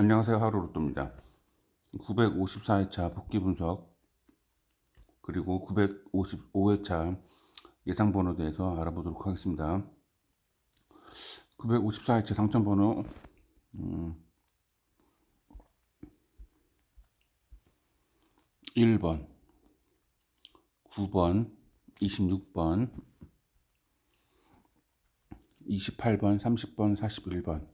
안녕하세요. 하루로또입니다. 954회차 복귀 분석 그리고 955회차 예상 번호에 대해서 알아보도록 하겠습니다. 954회차 당첨 번호 음, 1번 9번 26번 28번 30번 41번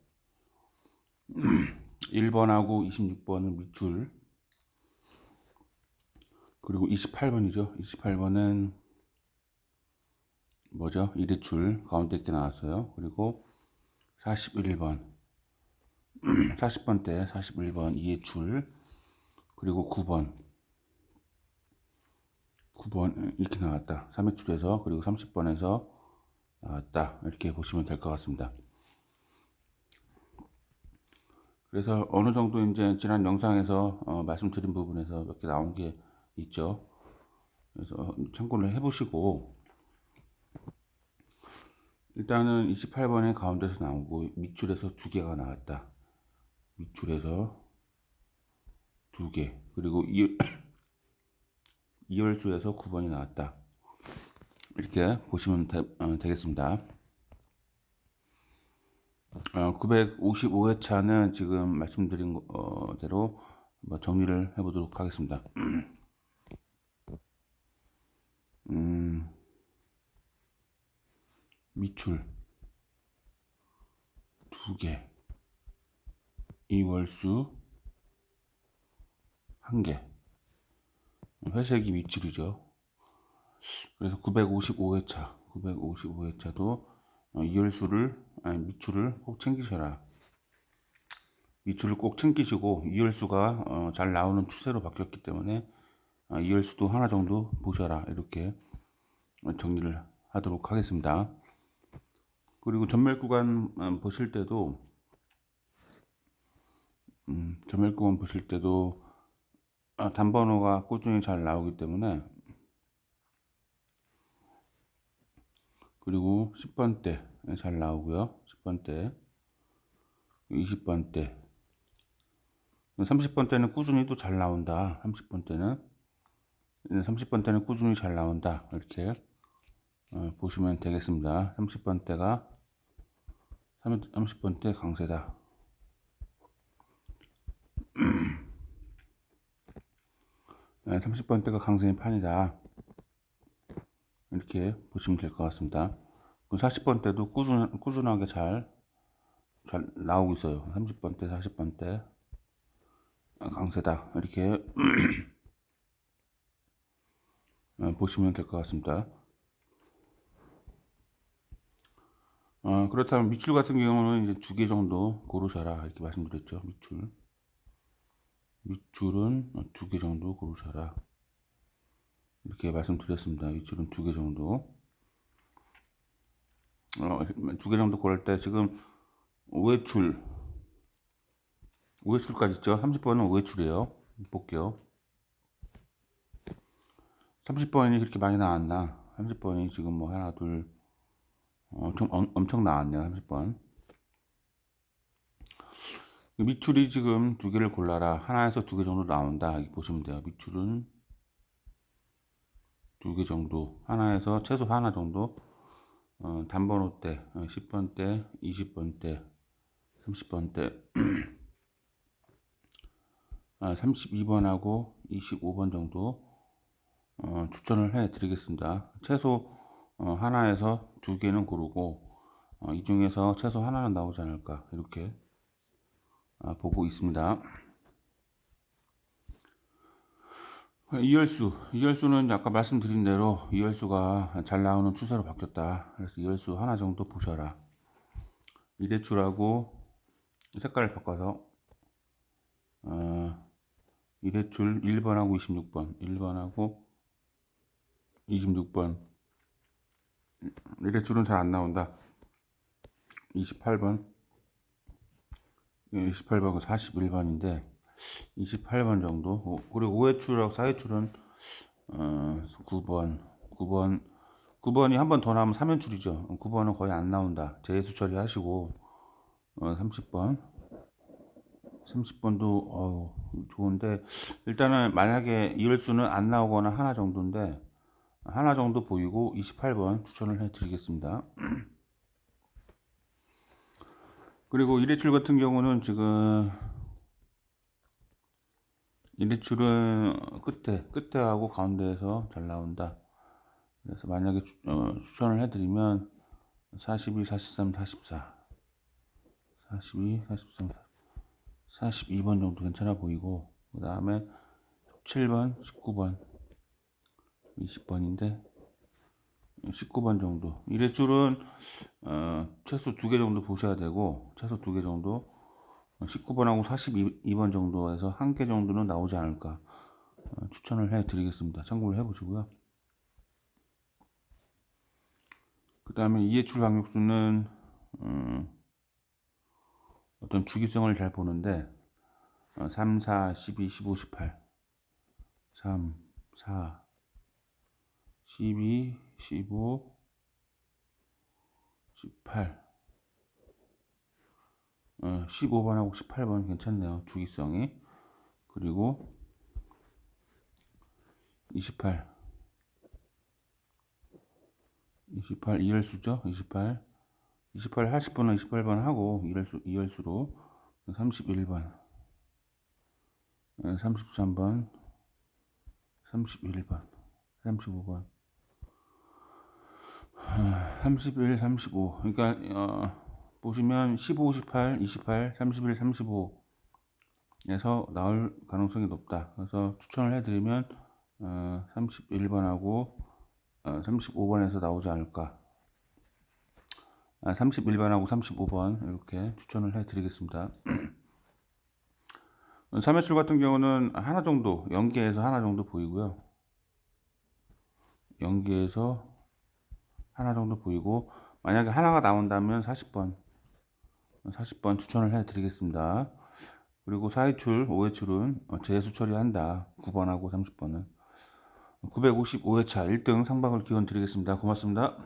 1번하고 26번은 밑줄 그리고 28번이죠. 28번은 뭐죠? 1회줄 가운데 있게 나왔어요. 그리고 41번. 40번 때 41번 2회줄 그리고 9번. 9번 이렇게 나왔다. 3회줄에서 그리고 30번에서 나왔다. 이렇게 보시면 될 것 같습니다 그래서 어느 정도 이제 지난 영상에서 어, 말씀드린 부분에서 몇 개 나온 게 있죠. 그래서 참고를 해보시고 일단은 28번에 가운데서 나오고 밑줄에서 두 개가 나왔다. 밑줄에서 두 개. 그리고 이, 이열수에서 9번이 나왔다. 이렇게 보시면 되, 어, 되겠습니다. 어, 955회차는 지금 말씀드린 어, 대로 뭐 정리를 해보도록 하겠습니다. 음, 밑줄 두 개, 이월수 한 개, 회색이 밑줄이죠. 그래서 955회차, 955회차도 어, 이열수를 아니 밑줄을 꼭 챙기셔라. 밑줄을 꼭 챙기시고 이열수가 어, 잘 나오는 추세로 바뀌었기 때문에 어, 이열수도 하나 정도 보셔라 이렇게 정리를 하도록 하겠습니다. 그리고 전멸 구간 어, 보실 때도 음, 전멸 구간 보실 때도 아, 단번호가 꾸준히 잘 나오기 때문에 그리고 10번 때잘 나오고요. 10번 때, 20번 때, 30번 때는 꾸준히 또 잘 나온다. 30번 때는 30번 때는 꾸준히 잘 나온다. 이렇게 어, 보시면 되겠습니다. 30번 때가 30번 때 강세다. 네, 30번 때가 강세인 판이다. 이렇게 보시면 될 것 같습니다. 40번 때도 꾸준, 꾸준하게 잘, 잘 나오고 있어요. 30번 때, 40번 때. 강세다. 이렇게 어, 보시면 될 것 같습니다. 어, 그렇다면 밑줄 같은 경우는 이제 두 개 정도 고르셔라. 이렇게 말씀드렸죠. 밑줄. 밑줄은 두 개 정도 고르셔라. 이렇게 말씀드렸습니다. 밑줄은 두개 정도. 어, 두 개 정도 고를 때 지금 5회줄 5회줄까지 있죠 30번은 5회줄이에요. 볼게요. 30번이 그렇게 많이 나왔나? 30번이 지금 뭐 하나 둘 엄청 엄청 나왔네요. 30번. 밑줄이 지금 두 개를 골라라. 하나에서 두 개 정도 나온다. 보시면 돼요. 밑줄은 두 개 정도 하나에서 최소 하나 정도 어, 단번호 때, 10번 어, 때, 20번 때, 30번 때, 아, 32번하고 25번 정도 어, 추천을 해 드리겠습니다. 최소 어, 하나에서 두 개는 고르고 어, 이 중에서 최소 하나는 나오지 않을까 이렇게 아, 보고 있습니다. 이열수, 이열수는 아까 말씀드린 대로 이열수가 잘 나오는 추세로 바뀌었다. 그래서 이열수 하나 정도 보셔라. 이대출하고 색깔을 바꿔서 어, 이대출 1번하고 26번, 1번하고 26번 이대출은 잘 안 나온다. 28번, 28번 41번인데 28번 정도? 그리고 5회출하고 4회출은 어, 9번 9번 9번이 한 번 더 나오면 3회출이죠. 9번은 거의 안 나온다. 재수 처리하시고 어, 30번. 30번도 어우 좋은데 일단은 만약에 이열수는 안 나오거나 하나 정도인데 하나 정도 보이고 28번 추천을 해 드리겠습니다. 그리고 일회출 같은 경우는 지금 일회출은 끝에 끝에 하고 가운데에서 잘 나온다. 그래서 만약에 추, 어, 추천을 해드리면 42, 43, 44, 42, 43, 42번 정도 괜찮아 보이고 그 다음에 7번, 19번, 20번인데 19번 정도. 일회줄은 어, 최소 두 개 정도 보셔야 되고 최소 두 개 정도 19번하고 42번 정도에서 한 개 정도는 나오지 않을까 어, 추천을 해 드리겠습니다. 참고를 해 보시고요. 그 다음에 이해출 방역수는 음, 어떤 주기성을 잘 보는데 어, 3, 4, 12, 15, 18 3, 4, 12, 15, 18 어, 15번하고 18번 괜찮네요. 주기성이. 그리고 28 28 이열수죠. 28 28 80번은 28번 하고 이열수 이열수로 31번. 33번. 31번. 35번. 31 35 그러니까 어, 보시면 15 18 28 31 35에서 나올 가능성이 높다 그래서 추천을 해드리면 어, 31번하고 어, 35번에서 나오지 않을까. 아, 31번하고 35번 이렇게 추천을 해 드리겠습니다. 3회출 같은 경우는 하나 정도, 연계에서 하나 정도 보이고요. 연계에서 하나 정도 보이고, 만약에 하나가 나온다면 40번, 40번 추천을 해 드리겠습니다. 그리고 4회출, 5회출은 재수 처리한다. 9번하고 30번은. 955회차 1등 상방을 기원 드리겠습니다. 고맙습니다.